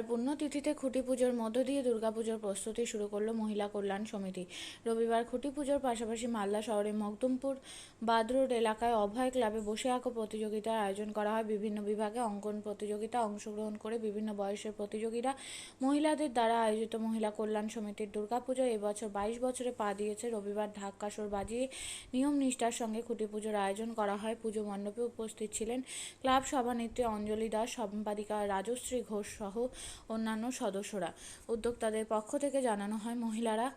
রবিবার পুণ্যতিথিতে খুঁটি পুজোর মধ্য দিয়ে দুর্গাপুজোর প্রস্তুতি শুরু করল মহিলা কল্যাণ সমিতি। রবিবার খুঁটি পুজোর পাশাপাশি মালদা শহরের মকদুমপুর বাদ রোড এলাকায় অভয় ক্লাবে বসে আঁকো প্রতিযোগিতার আয়োজন করা হয়। বিভিন্ন বিভাগে অঙ্কন প্রতিযোগিতা অংশগ্রহণ করে বিভিন্ন বয়সের প্রতিযোগীরা মহিলাদের দ্বারা আয়োজিত মহিলা কল্যাণ সমিতির দুর্গাপুজো এবছর বাইশ বছরে পা দিয়েছে। রবিবার ঢাক বাজিয়ে নিয়ম নিষ্ঠার সঙ্গে খুঁটি পুজোর আয়োজন করা হয়। পুজো মণ্ডপে উপস্থিত ছিলেন ক্লাব সভানেত্রী অঞ্জলি দাস সম্পাদিকা রাজশ্রী ঘোষ সহ অন্যান্য সদস্যরা। উদ্যোক্তাদের পক্ষ থেকে জানানো হয়, মহিলারা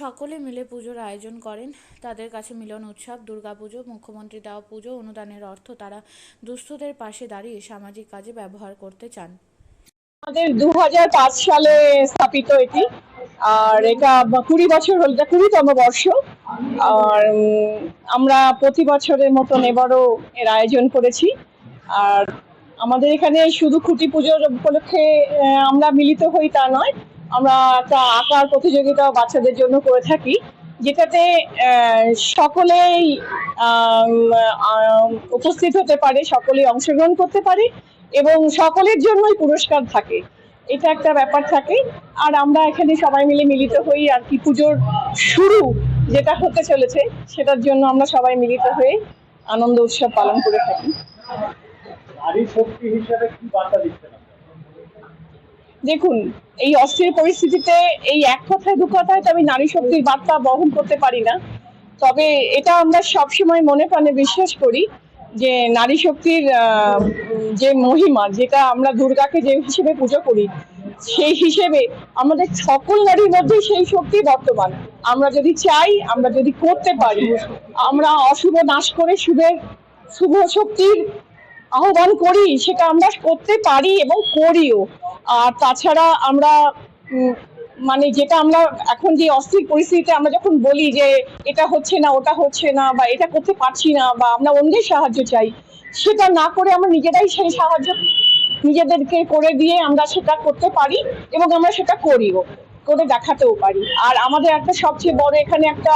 সকলে মিলে পুজোর আয়োজন করেন। তাদের কাছে মিলন উৎসব, দুর্গাপুজো, মুখ্যমন্ত্রী দেওয়া পুজো, অনুদানের অর্থ তারা দুস্থদের পাশে দাঁড়িয়ে সামাজিক কাজে ব্যবহার করতে চান। আমাদের দু হাজার পাঁচ সালে স্থাপিত এটি, আর এটা কুড়ি বছর হল, এটা কুড়িতম বর্ষ। আর আমরা প্রতি বছরের মতন এবারও এর আয়োজন করেছি। আর আমাদের এখানে শুধু খুঁটি পুজোর উপলক্ষে আমরা মিলিত হই তা নয়। আমরা একটা আঁকার প্রতিযোগিতা বাচ্চাদের জন্য করে থাকি, যেটাতে সকলেই উপস্থিত হতে পারে, সকলেই অংশগ্রহণ করতে পারে এবং সকলের জন্যই পুরস্কার থাকে। এটা একটা ব্যাপার থাকে। আর আমরা এখানে সবাই মিলে মিলিত হই আর কি পুজোর শুরু যেটা হতে চলেছে, সেটার জন্য আমরা সবাই মিলিত হয়ে আনন্দ উৎসব পালন করে থাকি। নারী শক্তি হিসেবে কি বার্তা দিচ্ছেন দেখুন, এই অস্থির পরিস্থিতিতে এই এক কথায়, দু কথায় তো আমি নারী শক্তির বার্তা বহন করতে পারি না। তবে এটা আমরা সবসময় মনে প্রাণে বিশ্বাস করি যে নারী শক্তির যে মহিমা, যেটা আমরা দুর্গাকে যে হিসেবে পুজো করি, সেই হিসেবে আমাদের সকল নারীর মধ্যে সেই শক্তি বর্তমান। আমরা যদি চাই, আমরা যদি করতে পারি, আমরা অশুভ নাশ করে শুভের, শুভ শক্তির আহ্বান করি, সেটা আমরা করতে পারি এবং করিও। আর তাছাড়া আমরা মানে যেটা আমরা এখন যে অস্থির পরিস্থিতিতে আমরা যখন বলি যে এটা হচ্ছে না, ওটা হচ্ছে না, বা এটা করতে পারছি না, বা আমরা অন্যের সাহায্য চাই, সেটা না করে আমরা নিজেরাই সেই সাহায্য নিজেদেরকে করে দিয়ে আমরা সেটা করতে পারি এবং আমরা সেটা করিও, করে দেখাতেও পারি। আর আমাদের একটা সবচেয়ে বড় এখানে একটা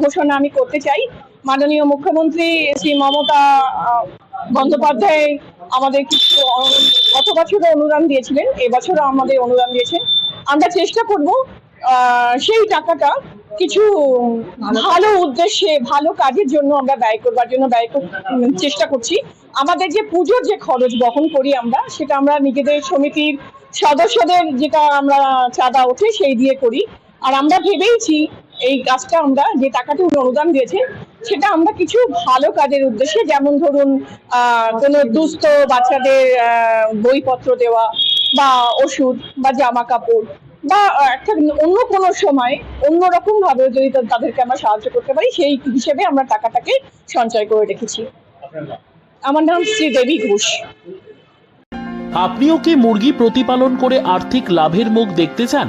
ঘোষণা আমি করতে চাই। মাননীয় মুখ্যমন্ত্রী শ্রী মমতা বন্দ্যোপাধ্যায় আমাদের কিছু গত বছরও অনুদান দিয়েছিলেন, এবছরও আমাদের অনুদান দিয়েছেন। আমরা চেষ্টা করব সেই টাকাটা কিছু ভালো উদ্দেশ্যে, ভালো কাজের জন্য আমরা ব্যয় করবার জন্য ব্যয় চেষ্টা করছি। আমাদের যে পুজোর যে খরচ বহন করি আমরা, সেটা আমরা নিজেদের সমিতির সদস্যদের যেটা আমরা চাঁদা ওঠে সেই দিয়ে করি। আর আমরা ভেবেইছি এই কাজটা আমরা যে টাকাটি উনি অনুদান দিয়েছে সেটা আমরা কিছু ভালো কাজের উদ্দেশ্যে যেমন ধরুন কোনো দুস্থ বাচ্চাদের বইপত্র দেওয়া বা ওষুধ বা জামা কাপড় বা একটা অন্য কোনো সময় অন্যরকম ভাবে যদি তাদেরকে আমরা সাহায্য করতে পারি সেই হিসেবে আমরা টাকাটাকে সঞ্চয় করে রেখেছি। আমার নাম শ্রী দেবী ঘোষ। আপনিও কি মুরগি প্রতিপালন করে আর্থিক লাভের মুখ দেখতে চান?